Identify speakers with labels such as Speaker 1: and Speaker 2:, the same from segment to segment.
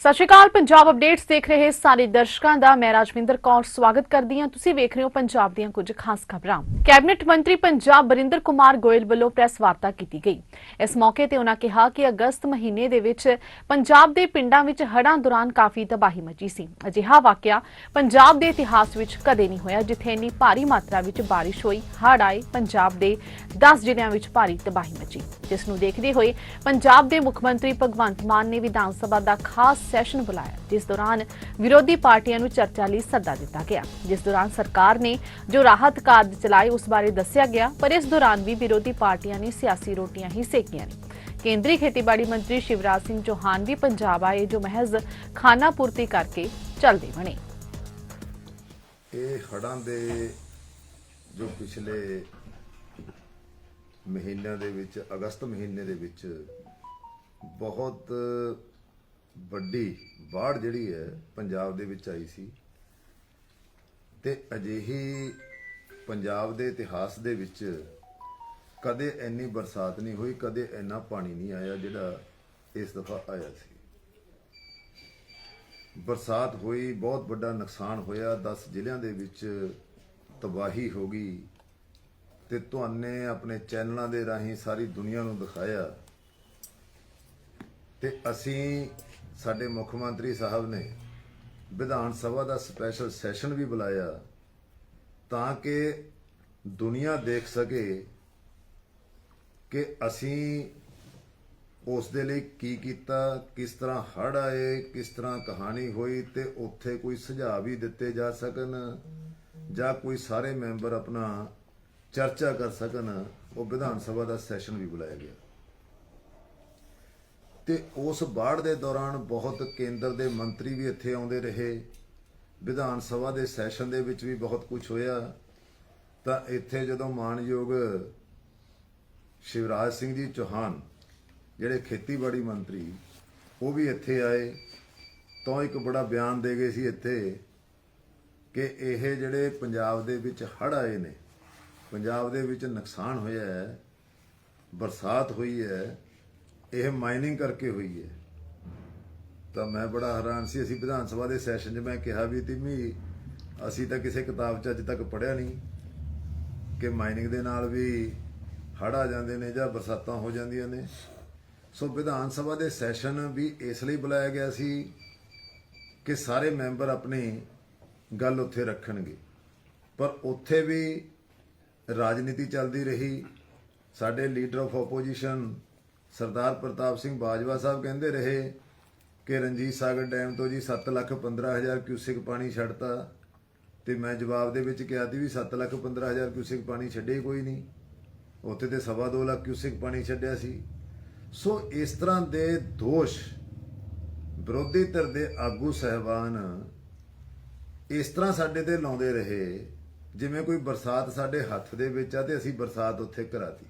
Speaker 1: ਸਤਿ ਸ਼੍ਰੀ ਅਕਾਲ, ਪੰਜਾਬ ਅਪਡੇਟਸ ਦੇਖ ਰਹੇ ਸਾਰੇ ਦਰਸ਼ਕਾਂ ਦਾ। ਮੈਂ ਰਾਜਵਿੰਦਰ ਕੌਰ ਸਵਾਗਤ ਕਰਦੀ ਹਾਂ। ਤੁਸੀਂ ਵੇਖ ਰਹੇ ਹੋ ਪੰਜਾਬ ਦੀਆਂ ਕੁਝ ਖਾਸ ਖਬਰਾਂ। ਕੈਬਨਿਟ ਮੰਤਰੀ ਪੰਜਾਬ ਬਰਿੰਦਰ ਕੁਮਾਰ ਗੋਇਲ ਵੱਲੋਂ ਪ੍ਰੈਸ ਵਾਰਤਾ ਕੀਤੀ ਗਈ। ਇਸ ਮੌਕੇ ਤੇ ਉਹਨਾਂ ਕਿਹਾ ਕਿ ਅਗਸਤ ਮਹੀਨੇ ਦੇ ਵਿੱਚ ਪੰਜਾਬ ਦੇ ਪਿੰਡਾਂ ਵਿੱਚ ਹੜ੍ਹਾਂ ਦੌਰਾਨ ਕਾਫੀ ਤਬਾਹੀ ਮਚੀ ਸੀ। ਅਜਿਹਾ ਵਾਕਿਆ ਪੰਜਾਬ ਦੇ ਇਤਿਹਾਸ ਵਿੱਚ ਕਦੇ ਨਹੀਂ ਹੋਇਆ, ਜਿੱਥੇ ਇੰਨੀ ਭਾਰੀ ਮਾਤਰਾ ਵਿੱਚ ਬਾਰਿਸ਼ ਹੋਈ, ਹੜ੍ਹ ਆਏ, ਪੰਜਾਬ ਦੇ 10 ਜ਼ਿਲ੍ਹਿਆਂ ਵਿੱਚ ਭਾਰੀ ਤਬਾਹੀ ਮਚੀ। ਜਿਸ ਨੂੰ ਦੇਖਦੇ ਹੋਏ ਪੰਜਾਬ ਦੇ ਮੁੱਖ ਮੰਤਰੀ ਭਗਵੰਤ ਮਾਨ ਨੇ ਵਿਧਾਨ ਸਭਾ ਦਾ ਖਾਸ ਸੈਸ਼ਨ ਬੁਲਾਇਆ, ਜਿਸ ਦੌਰਾਨ ਵਿਰੋਧੀ ਪਾਰਟੀਆਂ ਨੂੰ ਚਰਚਾ ਲਈ ਸੱਦਾ ਦਿੱਤਾ ਗਿਆ। ਜਿਸ ਦੌਰਾਨ ਸਰਕਾਰ ਨੇ ਜੋ ਰਾਹਤ ਕਾਰਜ ਚਲਾਏ, ਉਸ ਬਾਰੇ ਦੱਸਿਆ ਗਿਆ, ਪਰ ਇਸ ਦੌਰਾਨ ਵੀ ਵਿਰੋਧੀ ਪਾਰਟੀਆਂ ਨੇ ਸਿਆਸੀ ਰੋਟੀਆਂ ਹੀ ਸੇਕੀਆਂ ਨੇ। ਕੇਂਦਰੀ ਖੇਤੀਬਾੜੀ ਮੰਤਰੀ ਸ਼ਿਵਰਾਜ ਸਿੰਘ ਚੌਹਾਨ ਵੀ ਪੰਜਾਬ ਆਏ, ਜੋ ਮਹਿਜ਼ ਖਾਨਾ ਪੂਰਤੀ ਕਰਕੇ ਚੱਲਦੇ ਬਣੇ।
Speaker 2: ਇਹ ਹੜ੍ਹਾਂ ਦੇ ਜੋ ਪਿਛਲੇ ਮਹੀਨਿਆਂ ਦੇ ਵਿੱਚ, ਅਗਸਤ ਮਹੀਨੇ ਦੇ ਵਿੱਚ ਬਹੁਤ ਵੱਡੀ ਬਾੜ ਜਿਹੜੀ ਹੈ ਪੰਜਾਬ ਦੇ ਵਿੱਚ ਆਈ ਸੀ ਤੇ ਅਜਿਹੀ ਪੰਜਾਬ ਦੇ ਇਤਿਹਾਸ ਦੇ ਵਿੱਚ ਕਦੇ ਇੰਨੀ ਬਰਸਾਤ ਨਹੀਂ ਹੋਈ, ਕਦੇ ਇੰਨਾ ਪਾਣੀ ਨਹੀਂ ਆਇਆ ਜਿਹੜਾ ਇਸ ਦਫਾ ਆਇਆ ਸੀ। ਬਰਸਾਤ ਹੋਈ, ਬਹੁਤ ਵੱਡਾ ਨੁਕਸਾਨ ਹੋਇਆ 10 ਜ਼ਿਲ੍ਹਿਆਂ ਦੇ ਵਿੱਚ ਤਬਾਹੀ ਹੋ ਗਈ ਤੇ ਤੁਹਾਨੂੰ ਆਪਣੇ ਚੈਨਲਾਂ ਦੇ ਰਾਹੀਂ ਸਾਰੀ ਦੁਨੀਆ ਨੂੰ ਦਿਖਾਇਆ ਤੇ ਅਸੀਂ ਸਾਡੇ ਮੁੱਖ ਮੰਤਰੀ ਸਾਹਿਬ ਨੇ ਵਿਧਾਨ ਸਭਾ ਦਾ ਸਪੈਸ਼ਲ ਸੈਸ਼ਨ ਵੀ ਬੁਲਾਇਆ ਤਾਂ ਕਿ ਦੁਨੀਆ ਦੇਖ ਸਕੇ ਕਿ ਅਸੀਂ ਉਸ ਦੇ ਲਈ ਕੀ ਕੀਤਾ, ਕਿਸ ਤਰ੍ਹਾਂ ਹੜ ਆਏ, ਕਿਸ ਤਰ੍ਹਾਂ ਕਹਾਣੀ ਹੋਈ ਤੇ ਉੱਥੇ ਕੋਈ ਸੁਝਾਅ ਵੀ ਦਿੱਤੇ ਜਾ ਸਕਣ ਜਾਂ ਕੋਈ ਸਾਰੇ ਮੈਂਬਰ ਆਪਣਾ ਚਰਚਾ ਕਰ ਸਕਣ, ਉਹ ਵਿਧਾਨ ਸਭਾ ਦਾ ਸੈਸ਼ਨ ਵੀ ਬੁਲਾਇਆ ਗਿਆ। ਤੇ ਉਸ ਬਾੜ ਦੇ ਦੌਰਾਨ ਬਹੁਤ ਕੇਂਦਰ ਦੇ ਮੰਤਰੀ ਵੀ ਇੱਥੇ ਆਉਂਦੇ ਰਹੇ। ਵਿਧਾਨ ਸਭਾ ਦੇ ਸੈਸ਼ਨ ਦੇ ਵਿੱਚ ਵੀ ਬਹੁਤ ਕੁਝ ਹੋਇਆ। ਤਾਂ ਇੱਥੇ ਜਦੋਂ ਮਾਨਯੋਗ ਸ਼ਿਵਰਾਜ ਸਿੰਘ ਜੀ ਚੌਹਾਨ, ਜਿਹੜੇ ਖੇਤੀਬਾੜੀ ਮੰਤਰੀ, ਉਹ ਵੀ ਇੱਥੇ ਆਏ। ਤਾਂ ਇੱਕ ਬੜਾ ਬਿਆਨ ਦੇ ਗਏ ਸੀ ਇੱਥੇ ਕਿ ਇਹ ਜਿਹੜੇ ਪੰਜਾਬ ਦੇ ਵਿੱਚ ਹੜ੍ਹ ਆਏ ਨੇ, ਪੰਜਾਬ ਦੇ ਵਿੱਚ ਨੁਕਸਾਨ ਹੋਇਆ ਹੈ, ਬਰਸਾਤ ਹੋਈ ਹੈ ਇਹ ਮਾਈਨਿੰਗ ਕਰਕੇ ਹੋਈ ਹੈ। ਤਾਂ ਮੈਂ ਬੜਾ ਹੈਰਾਨ ਸੀ। ਅਸੀਂ ਵਿਧਾਨ ਸਭਾ ਦੇ ਸੈਸ਼ਨ 'ਚ ਮੈਂ ਕਿਹਾ ਵੀ ਤਿਮੀ, ਅਸੀਂ ਤਾਂ ਕਿਸੇ ਕਿਤਾਬ 'ਚ ਅੱਜ ਤੱਕ ਪੜ੍ਹਿਆ ਨਹੀਂ ਕਿ ਮਾਈਨਿੰਗ ਦੇ ਨਾਲ ਵੀ ਹੜ੍ਹ ਆ ਜਾਂਦੇ ਨੇ ਜਾਂ ਬਰਸਾਤਾਂ ਹੋ ਜਾਂਦੀਆਂ ਨੇ। ਸੋ ਵਿਧਾਨ ਸਭਾ ਦੇ ਸੈਸ਼ਨ ਵੀ ਇਸ ਲਈ ਬੁਲਾਇਆ ਗਿਆ ਸੀ ਕਿ ਸਾਰੇ ਮੈਂਬਰ ਆਪਣੀ ਗੱਲ ਉੱਥੇ ਰੱਖਣਗੇ। ਪਰ ਉੱਥੇ ਵੀ ਰਾਜਨੀਤੀ ਚੱਲਦੀ ਰਹੀ। ਸਾਡੇ leader of opposition Sardar Partap Singh Bajwa Sahib ਕਹਿੰਦੇ ਰਹੇ ਕਿ ਰਣਜੀਤ ਸਾਗਰ ਡੈਮ ਤੋਂ ਜੀ 7 ਲੱਖ 15 ਹਜ਼ਾਰ ਕਿਊਸਿਕ ਪਾਣੀ ਛੱਡਤਾ ਤੇ ਮੈਂ ਜਵਾਬ ਦੇ ਵਿੱਚ ਕਿਹਾ ਸੀ ਵੀ 7 ਲੱਖ 15 ਹਜ਼ਾਰ ਕਿਊਸਿਕ ਪਾਣੀ ਛੱਡੇ ਕੋਈ ਨਹੀਂ। ਉੱਥੇ ਤੇ ਸਵਾ ਦੋ ਲੱਖ ਕਿਊਸਿਕ ਪਾਣੀ ਛੱਡਿਆ ਸੀ। ਸੋ ਇਸ ਤਰ੍ਹਾਂ ਦੇ ਦੋਸ਼ ਵਿਰੋਧੀ ਧਿਰ ਦੇ ਆਗੂ ਸਹਿਬਾਨ ਇਸ ਤਰ੍ਹਾਂ ਸਾਡੇ ਤੇ ਲਾਉਂਦੇ ਰਹੇ, ਜਿਵੇਂ ਕੋਈ ਬਰਸਾਤ ਸਾਡੇ ਹੱਥ ਦੇ ਵਿੱਚ ਆ ਤੇ ਅਸੀਂ ਬਰਸਾਤ ਉੱਥੇ ਕਰਾਤੀ।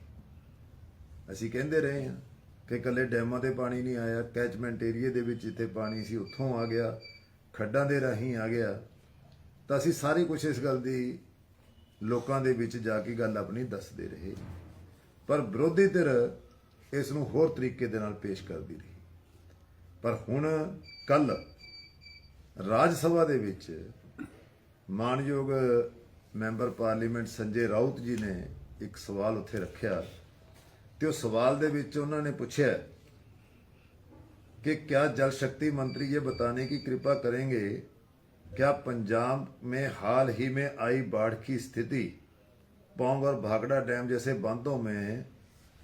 Speaker 2: ਅਸੀਂ ਕਹਿੰਦੇ ਰਹੇ ਹਾਂ। ਕਿ ਕੱਲੇ ਡੈਮਾਂ ਤੇ ਪਾਣੀ ਨਹੀਂ ਆਇਆ ਕੈਚਮੈਂਟ ਏਰੀਆ ਦੇ ਵਿੱਚ ਜਿੱਥੇ ਪਾਣੀ ਸੀ, ਉੱਥੋਂ ਆ ਗਿਆ, ਖੱਡਾਂ ਦੇ ਰਾਹੀਂ ਆ ਗਿਆ। ਤਾਂ ਅਸੀਂ ਸਾਰੇ ਕੁਝ ਇਸ ਗੱਲ ਦੀ ਲੋਕਾਂ ਦੇ ਵਿੱਚ ਜਾ ਕੇ ਗੱਲ ਆਪਣੀ ਦੱਸਦੇ ਰਹੇ। ਪਰ ਵਿਰੋਧੀ ਧਿਰ ਇਸ ਨੂੰ ਹੋਰ ਤਰੀਕੇ ਦੇ ਨਾਲ ਪੇਸ਼ ਕਰਦੀ ਰਹੀ। ਪਰ ਹੁਣ ਕੱਲ ਰਾਜ ਸਭਾ ਦੇ ਵਿੱਚ ਮਾਨਯੋਗ ਮੈਂਬਰ ਪਾਰਲੀਮੈਂਟ ਸੰਜੇ ਰਾਉਤ ਜੀ ਨੇ ਇੱਕ ਸਵਾਲ ਉੱਥੇ ਰੱਖਿਆ। ਤੇ ਉਹ ਸਵਾਲ ਦੇ ਵਿੱਚ ਉਹਨਾਂ ਨੇ ਪੁੱਛਿਆ कि क्या जल शक्ति मंत्री ये बताने की कृपा करेंगे क्या पंजाब में हाल ही में आई बाढ़ की स्थिति पौंग और भागड़ा डैम जैसे बांधों में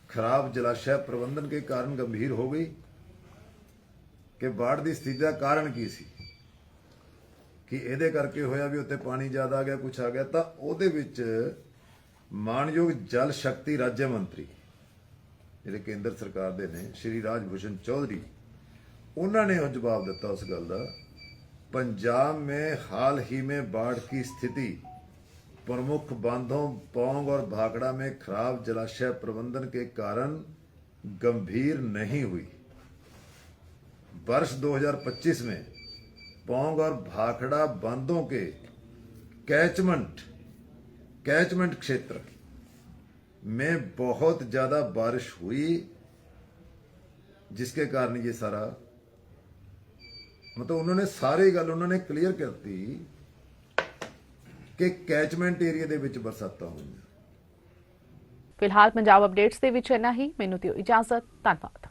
Speaker 2: खराब जलाशय प्रबंधन के कारण गंभीर हो गई ਕਿ ਬਾੜ ਦੀ ਸਥਿਤੀ ਦਾ ਕਾਰਨ ਕੀ ਸੀ ਕਿ ਇਹਦੇ ਕਰਕੇ ਹੋਇਆ ਵੀ ਉੱਤੇ ਪਾਣੀ ਜ਼ਿਆਦਾ ਆ ਗਿਆ ਕੁਛ ਆ ਗਿਆ ਤਾਂ ਉਹਦੇ ਵਿੱਚ ਮਾਨਯੋਗ ਜਲ ਸ਼ਕਤੀ ਰਾਜ ਮੰਤਰੀ ਜਿਹੜੇ ਕੇਂਦਰ ਸਰਕਾਰ ਦੇ ਨੇ ਸ਼੍ਰੀ ਰਾਜ ਭੂਸ਼ਣ ਚੌਧਰੀ ਉਹਨਾਂ ਨੇ ਉਹ ਜਵਾਬ ਦਿੱਤਾ ਉਸ ਗੱਲ ਦਾ पंजाब में हाल ही में बाढ़ की स्थिति प्रमुख बांधों पौंग और भाखड़ा में खराब जलाशय प्रबंधन के कारण गंभीर नहीं हुई वर्ष 2025 में पौंग और भाखड़ा बांधों के कैचमेंट कैचमेंट क्षेत्र में बहुत ज्यादा बारिश हुई जिसके कारण ये सारा ਮਤਲਬ ਉਹਨਾਂ ਨੇ ਸਾਰੀ ਗੱਲ ਉਹਨਾਂ ਨੇ ਕਲੀਅਰ ਕਰਤੀ ਕਿ ਕੈਚਮੈਂਟ ਏਰੀਆ ਦੇ ਵਿੱਚ ਬਰਸਾਤਾਂ ਹੋਈਆਂ
Speaker 1: ਫਿਲਹਾਲ ਪੰਜਾਬ ਅਪਡੇਟਸ ਦੇ ਵਿੱਚ ਇੰਨਾ ਹੀ ਮੈਨੂੰ ਦਿਓ ਇਜਾਜ਼ਤ ਧੰਨਵਾਦ